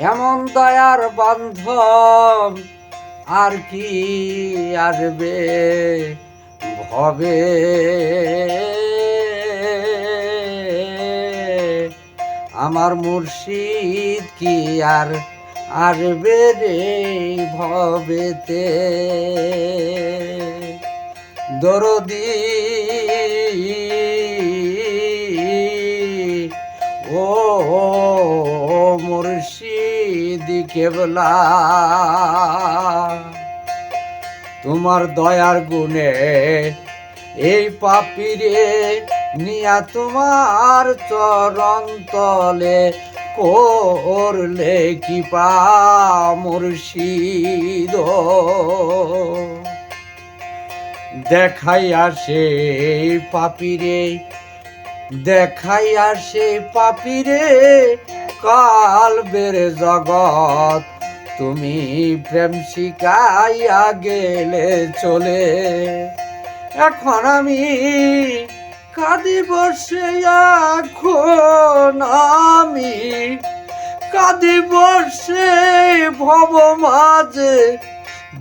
এমন দয়ার বান্ধব আর কি আসবে? ভবে। আমার মুর্শিদ কি আর আসবে রে ভবেতে? দরদি ও মুর্শিদ কেবলা। তোমার দয়ার গুণে এই পাপিরে নিয়া তোমার চরণ তলে করলে কি পা মুর্শিদ। দেখাইয়া সেই পাপিরে, দেখাইয়া সেই পাপিরে কাল বেড়ে জগৎ। তুমি প্রেম শিখাইয়া গেলে চলে। এখন আমি কাঁদি বসে এখন আমি। কাঁদি বসে ভব মাঝে।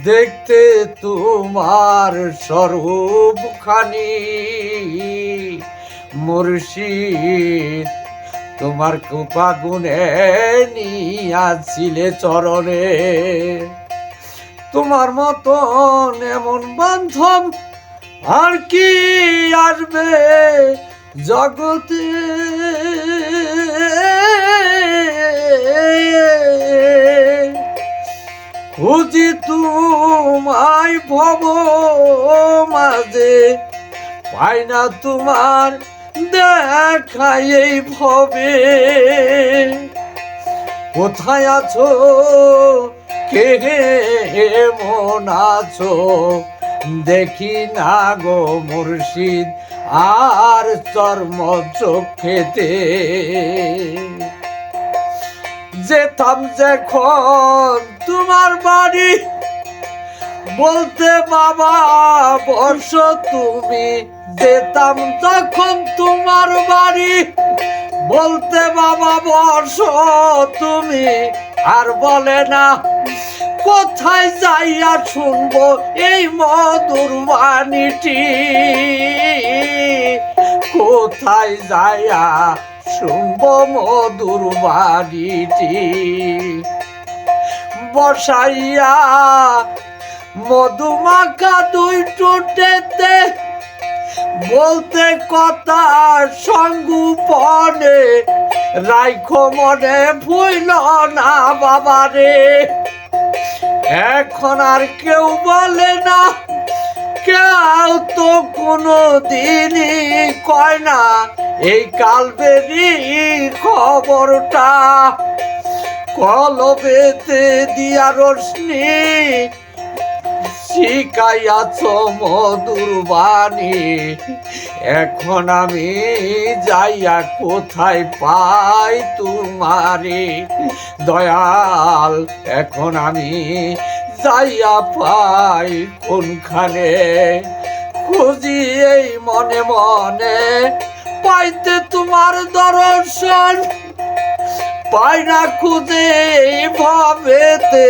দেখতে তোমার স্বরূপ খানি মুর্শিদ তোমার কৃপা গুণে নিয়াছিলে চরণে। তোমার মতন এমন বান্ধব আর কি আসবে জগতে? খুঁজি তোমায় ভব মাঝে, পাই না তোমার দেখাই এই ভবে। কোথায় আছো? কে মন আছো? দেখি না গো মুর্শিদ, আর চর্ম চোখেতে। যেতাম যখন তোমার বাড়ি, বলতে বাবা, বর্ষ তুমি যেতাম যখন তোমার বাড়ি। বলতে বাবা বর্ষ তুমি আর বলে না। কোথায় যাইয়া শুনব এই মধুর বাণীটি? কোথায় যাইয়া শুনব মধুর বাণীটি? বসাইয়া মধুমাখা দুই টুটেতে বলতে কথা সঙ্গুপনে রাইখো মনে ভুইল না বাবারে। এখন আর কেউ বলে না, কেউ তো কোনো দিনই কয় না, এই কালবেরি খবরটা। কলবেতে দিয়া রশ্মি শিখাইয়াছ মধুর বাণী। এখন আমি যাইয়া কোথায় পাই তোমারে? দয়াল, এখন আমি যাইয়া পাই কোনখানে? খুঁজি এই মনে মনে, পাইতে তোমার দর্শন। পাই না খুঁজে ভাবেতে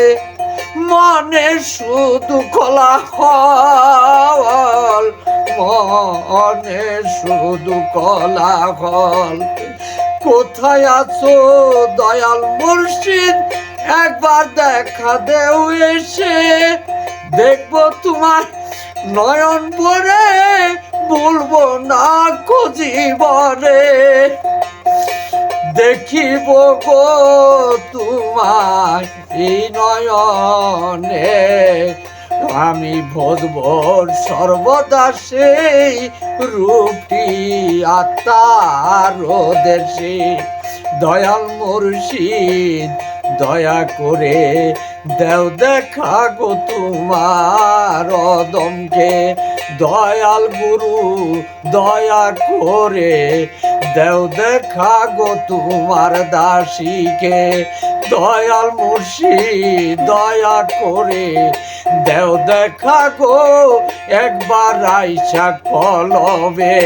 মনে শুধু খোলা হল মনে শুধু কলা হল কোথায় আছো, দয়াল মুর্শিদ? একবার দেখা দেও এসে। দেখব তোমার নয়ন পরে বলব না খুঁজিবরে দেখিব গো তোমার এই নয়নে আমি ভোজবর সর্বদা সেই রূপটি আত্মার দেশে দয়াল মুর্শিদ, দয়া করে দেও দেখা গো তোমার অদমকে। দয়াল গুরু, দয়া করে দেও দেখা গো তোমার দাসীকে। দয়াল মুর্শি দয়া করে দেও দেখা গো একবার আইসা কলবে